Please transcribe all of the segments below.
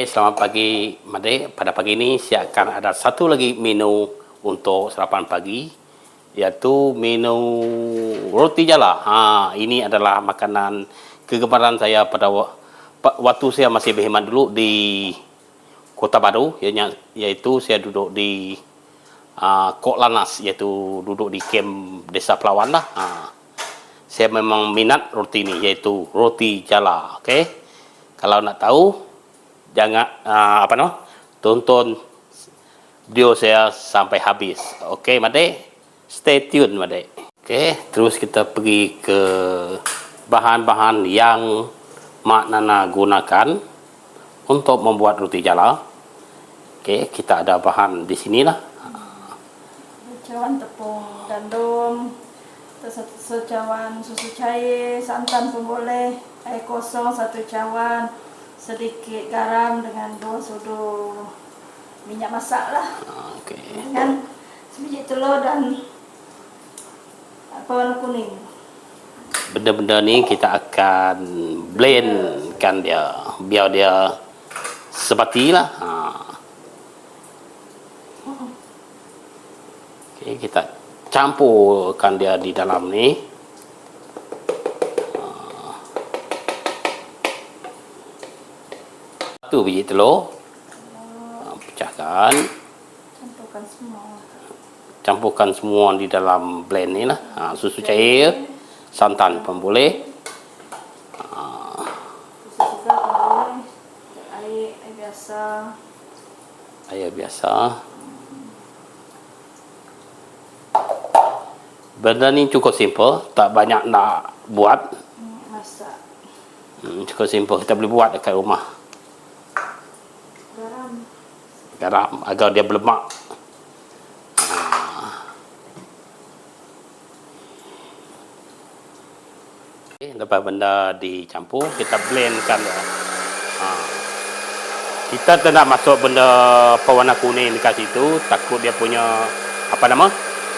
Okey, selamat pagi Made. Pada pagi ini saya akan ada satu lagi menu untuk sarapan pagi iaitu menu roti jala. Ha, ini adalah makanan kegemaran saya pada wa- pa- waktu saya masih berkhidmat dulu di Kota Baru iaitu saya duduk di uh, Kok Lanas iaitu duduk di kem Desa Pelawan lah. Ha. Saya memang minat roti ini iaitu roti jala. Okey. Kalau nak tahu jangan uh, apa nama tonton video saya sampai habis. Okey, Made. Stay tune, Made. Okey, terus kita pergi ke bahan-bahan yang Mak Nana gunakan untuk membuat roti jala. Okey, kita ada bahan di sinilah. Secawan tepung gandum, secawan susu cair, santan pun boleh, air kosong satu cawan, sedikit garam dengan dua sudu minyak masak lah, Ah, Okey. dengan sebiji telur dan apa warna kuning. Benda-benda ni kita akan blendkan dia biar dia seperti lah. Ha. Okey, kita campurkan dia di dalam ni. Ha. Satu biji telur. Ha, pecahkan. Campurkan semua. Campurkan semua di dalam blend ni lah. Ha, susu cair, santan pun boleh. Susu juga pun boleh, air, air biasa. Air biasa. Benda ni cukup simple, tak banyak nak buat. Hmm, Masak. Hmm, cukup simple, kita boleh buat dekat rumah. Garam. Agar dia berlemak. Ha. Okay, lepas benda dicampur, kita blendkan dia. Ha. Kita tak nak masuk benda pewarna kuning dekat situ, takut dia punya apa nama?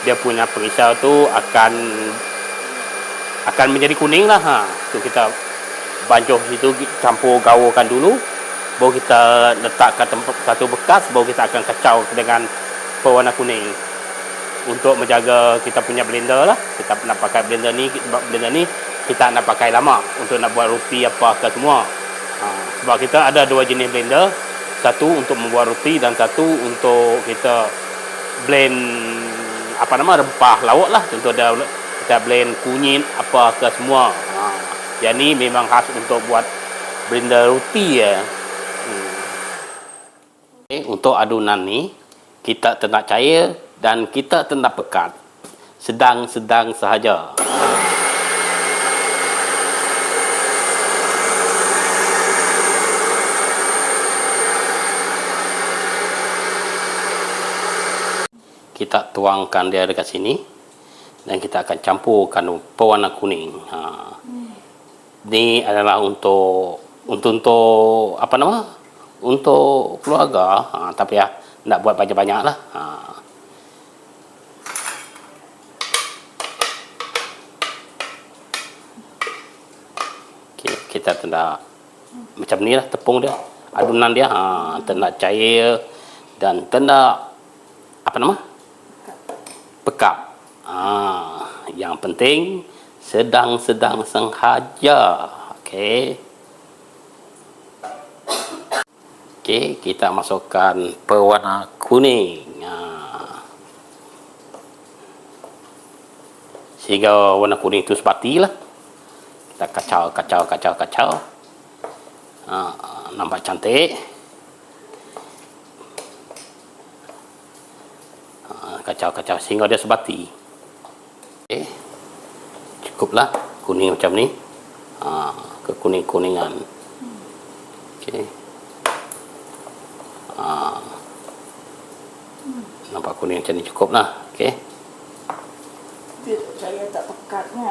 Dia punya perisau tu akan akan menjadi kuning lah ha. Tu kita bancuh situ campur gaulkan dulu baru kita letak ke tempat satu bekas baru kita akan kacau dengan pewarna kuning. Untuk menjaga kita punya blender lah. Kita nak pakai blender ni sebab blender ni kita nak pakai lama untuk nak buat roti apa ke semua. Ha, sebab kita ada dua jenis blender. Satu untuk membuat roti dan satu untuk kita blend apa nama rempah lauk lah. Contoh ada kita blend kunyit apa ke semua. Ha, yang ni memang khas untuk buat blender roti ya. okay, untuk adunan ni kita nak cair dan kita nak pekat sedang-sedang sahaja kita tuangkan dia dekat sini dan kita akan campurkan pewarna kuning. Ha. Ni adalah untuk untuk untuk apa nama? Untuk keluarga. Ha, tapi ya nak buat banyak-banyak lah. Ha. Okay, kita tenda macam ni lah tepung dia. Adunan dia. Ha, tenda cair dan tenda apa nama? Pekap. Ah, yang penting sedang-sedang sengaja. Okey. Okey, kita masukkan pewarna kuning. Ah. Sehingga warna kuning itu sebatilah. Kita kacau, kacau, kacau, kacau. Ah, nampak cantik. Ah, kacau-kacau sehingga dia sebati. Okey. Cukuplah kuning macam ni. Ha, ke kuning-kuningan. Okey. Nampak kuning macam ni cukuplah. Okey. Biar saya tak pekatnya.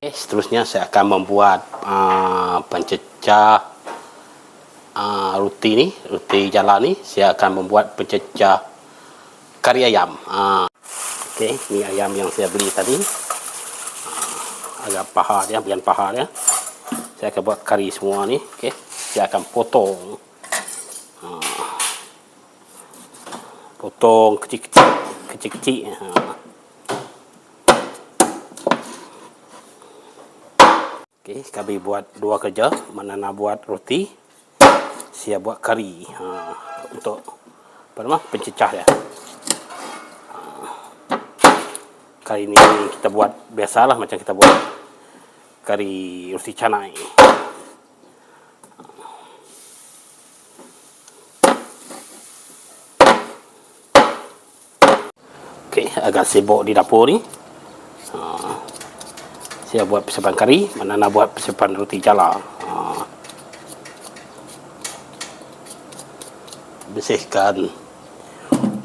Okay, seterusnya saya akan membuat uh, pencecah uh, roti ni, roti jala ni. Saya akan membuat pencecah kari ayam. Uh, Okey, ni ayam yang saya beli tadi. Uh, agak paha dia, bagian paha dia. Saya akan buat kari semua ni. Okey, saya akan potong potong kecil-kecil. Kecil-kecil. Ha. Okey, kami buat dua kerja. Mana nak buat roti, siap buat kari. Ha. Untuk apa nama? Pencecah ya. Ha. Kari ni kita buat biasalah macam kita buat kari roti canai. Okey, agak sibuk di dapur ni. Ha. Saya buat persiapan kari, mana nak buat persiapan roti jala. Ha. Bersihkan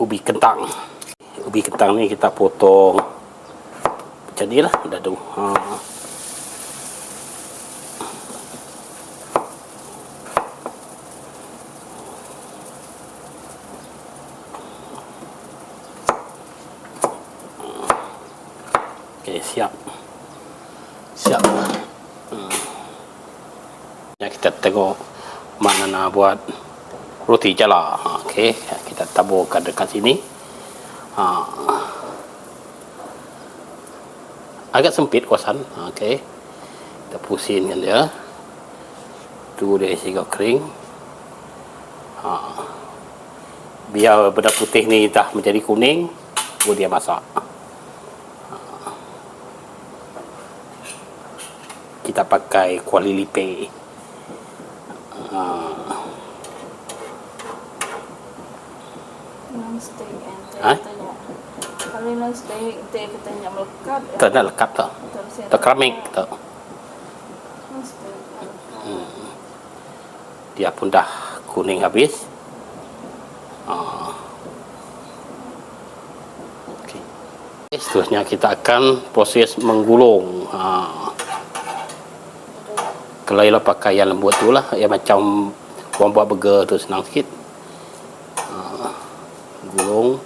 ubi kentang. Ubi kentang ni kita potong macam lah, dah tu. Ha. Okey, siap. Siap. Hmm. Ya, kita tengok mana nak buat roti jala. Ha, Okey, kita taburkan dekat sini. Ha. Agak sempit kawasan. Ha, Okey. Kita pusingkan dia. Tu dia sehingga kering. Ha. Biar benda putih ni dah menjadi kuning, baru dia masak. Kita pakai kuali lipe. Uh, Non-stick Ha? katanya. Kalau non-stick, teh katanya melekat. ya. tak ada lekat tak. Tak keramik tak. Non-stick. Dia pun dah kuning habis. Uh, okay. Seterusnya kita akan proses menggulung. Uh, kalau ialah pakai yang lembut tu lah. Yang macam orang buat burger tu senang sikit. Uh, gulung.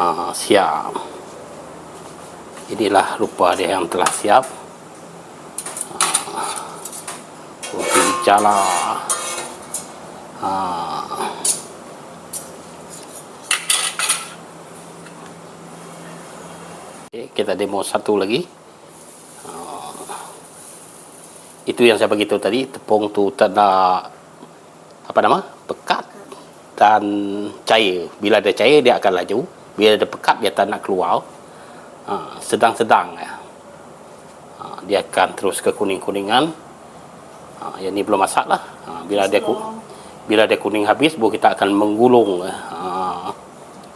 Ah, siap. Inilah rupa dia yang telah siap. Ah, Roti jala. Ah. Okey, kita demo satu lagi. Ah. Itu yang saya beritahu tadi, tepung tu tak ada apa nama? Pekat dan cair. Bila ada cair dia akan laju. Bila ada pekat dia tak nak keluar. Ha, sedang-sedang ya. Ha, dia akan terus ke kuning-kuningan. Ha, yang ni belum masak lah. Ha, bila dia bila dia kuning habis, baru kita akan menggulung. Ha,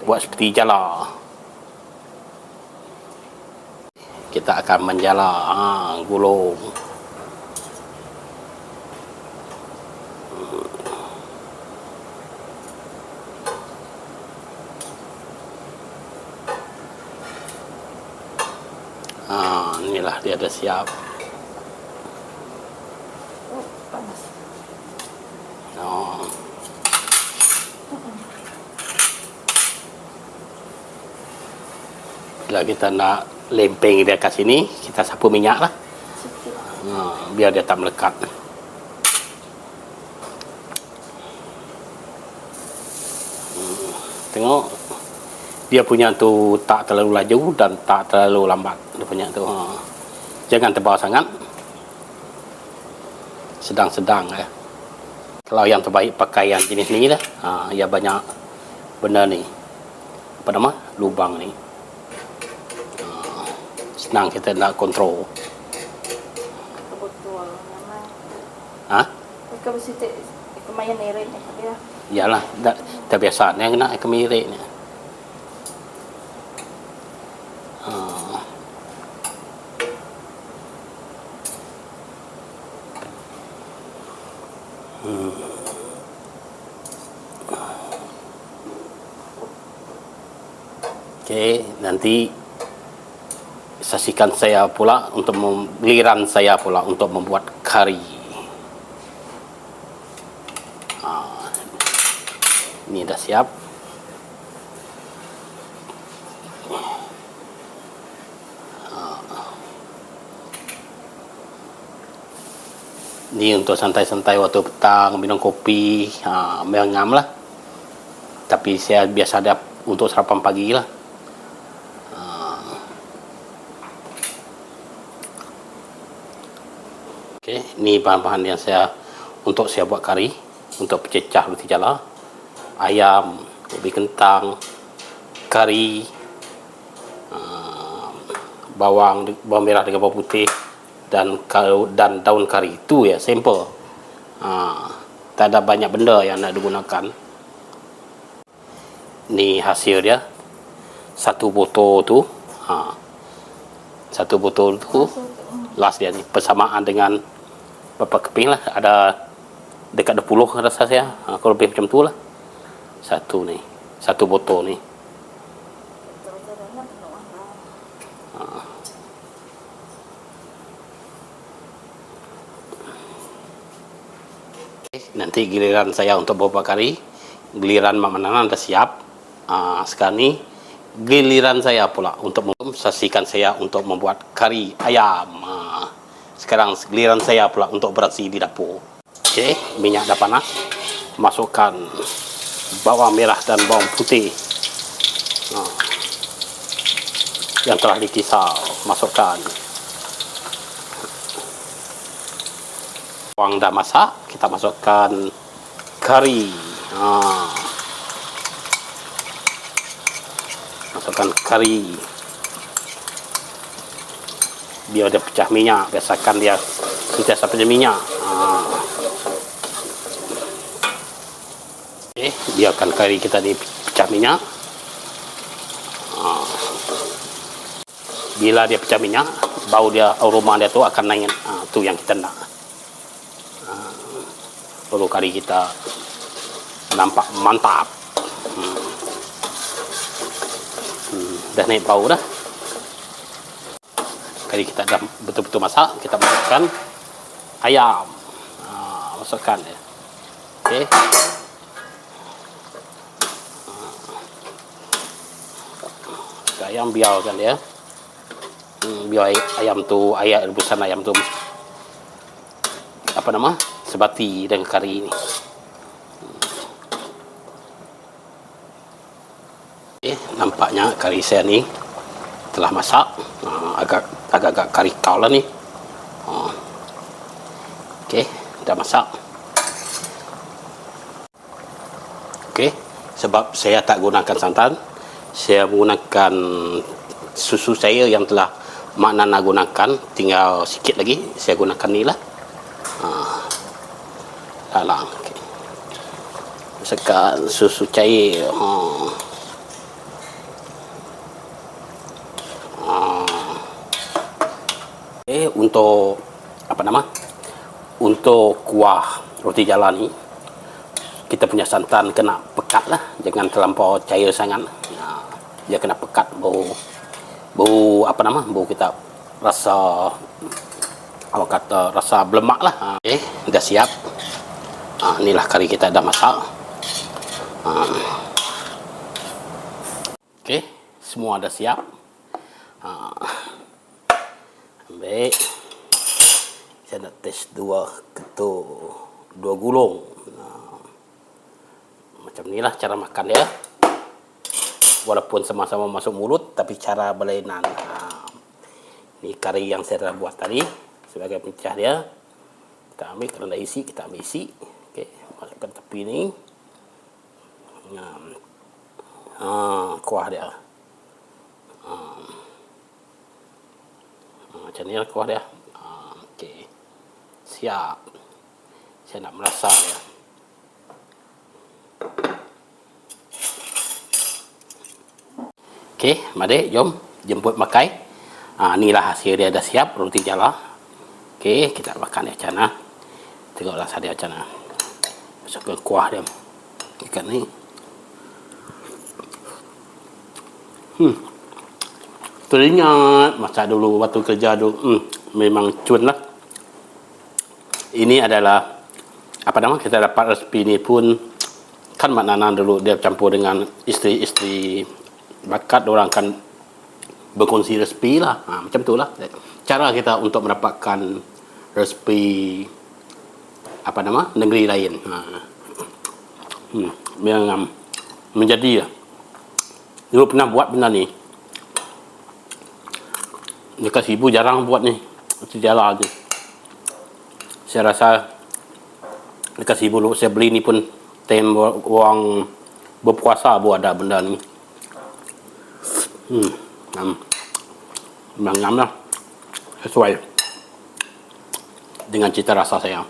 buat seperti jala. Kita akan menjala, ha, gulung. Ha, inilah dia dah siap. Oh, panas. Oh. Bila kita nak lempeng dia kat sini, kita sapu minyak lah. Ha, biar dia tak melekat. Hmm, Tengok dia punya tu tak terlalu laju dan tak terlalu lambat dia punya tu. Ha. Jangan tebal sangat. Sedang-sedang ya. Kalau yang terbaik pakai yang jenis ni lah. Ha, yang banyak benda ni. Apa nama? Lubang ni. Senang kita nak kontrol. Betul. Ha? Ikaw ba si te? Ikaw mayan ni Dia. Yalah, dah, dah biasa ni kena kemirik ni. Ha. Hmm. Okey, nanti saksikan saya pula untuk giliran saya pula untuk membuat kari. Ah, ini dah siap. Ah. Ni untuk santai-santai waktu petang, minum kopi, ha, mengam lah. Tapi saya biasa ada untuk sarapan pagi lah. Okey, ni bahan-bahan yang saya untuk saya buat kari untuk pececah roti jala, ayam, ubi kentang, kari, uh, bawang bawang merah dengan bawang putih dan dan daun kari itu ya simple. Ha, tak ada banyak benda yang nak digunakan. Ni hasil dia. Satu botol tu. Ha. Satu botol tu last dia ni persamaan dengan berapa keping lah. Ada dekat 20 rasa saya. Ha, kalau lebih macam tu lah. Satu ni. Satu botol ni. Nanti giliran saya untuk bawa kari giliran Mak Manana dah siap. Uh, sekarang ni giliran saya pula untuk saksikan saya untuk membuat kari ayam sekarang giliran saya pula untuk beraksi di dapur. Okey minyak dah panas. Masukkan bawang merah dan bawang putih. Uh, yang telah dikisar masukkan. Bawang dah masak kita masukkan kari. Ha. masukkan kari biar dia pecah minyak biasakan dia sentiasa pecah minyak ha. okay. biarkan kari kita di pecah minyak ha. bila dia pecah minyak bau dia aroma dia tu akan naik ha, tu yang kita nak baru kari kita nampak mantap hmm. Hmm, dah naik bau dah kari kita dah betul-betul masak kita masukkan ayam. Ha, masukkan dia. Okey. Ha. ayam biarkan dia. Hmm, biar ayam tu ayam rebusan ayam tu. Apa nama? Sebati dengan kari ini. Okay, nampaknya kari saya ni telah masak. Uh, agak agak-agak kari kau lah ni. Uh, Okey, dah masak. Okey, sebab saya tak gunakan santan, saya menggunakan susu saya yang telah Mak Nana gunakan, tinggal sikit lagi saya gunakan ni lah. Uh, dalam okay. sekat susu cair ha. Ha. Untuk apa nama untuk kuah roti jala ni kita punya santan kena pekat lah jangan terlampau cair sangat ya, dia kena pekat bau bau apa nama bau kita rasa apa kata rasa belemak lah ha. okay, dah siap Ha, inilah kari kita dah masak. Ha. Okey, semua dah siap. Ha. Ambil. Saya nak test dua ketul, dua gulung. Macam inilah cara makan dia. Walaupun sama-sama masuk mulut, tapi cara berlainan. Ini kari yang saya dah buat tadi sebagai pencah dia. Kita ambil kerana isi, kita ambil isi masukkan tepi ni ha, kuah dia ha. Macam ni lah kuah dia. Ha, okey. Siap. Saya nak merasa dia. Okey mari jom jemput makai. Ha inilah hasil dia dah siap roti jala. Okey kita makan dia macam mana? Tengoklah saya macam mana. Masukkan kuah dia. Ikan ni. Hmm teringat masa dulu waktu kerja dulu hmm, memang cun lah ini adalah apa nama kita dapat resepi ni pun kan Mak Nana dulu dia campur dengan isteri-isteri bakat orang kan berkongsi resepi lah ha, macam tu lah cara kita untuk mendapatkan resepi apa nama negeri lain. Ha. Hmm, yang um, menjadi ya. Dulu pernah buat benda ni. Dekat ibu jarang buat ni. Sejala aja. Saya rasa dekat ibu dulu saya beli ni pun tem orang berpuasa buat ada benda ni. Hmm, memang ngam lah. Sesuai dengan cita rasa saya.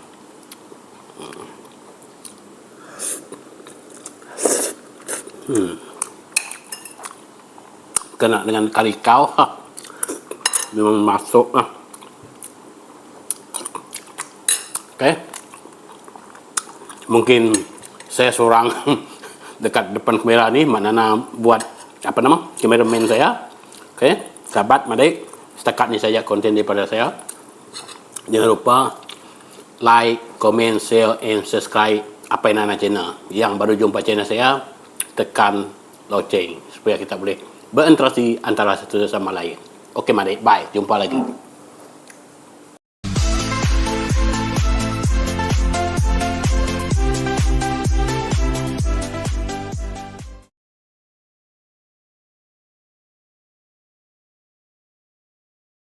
Hmm. Kena dengan kari kau. Ha. Memang masuk lah. Okay. Mungkin saya seorang dekat depan kamera ni mana nak buat apa nama kameraman saya. Okay. Sahabat, madik. Setakat ni saja konten daripada saya. Jangan lupa like, comment, share, and subscribe apa yang Nana channel. Yang baru jumpa channel saya, tekan loceng supaya kita boleh berinteraksi antara satu sama lain. Okey, mari. Bye. Jumpa lagi.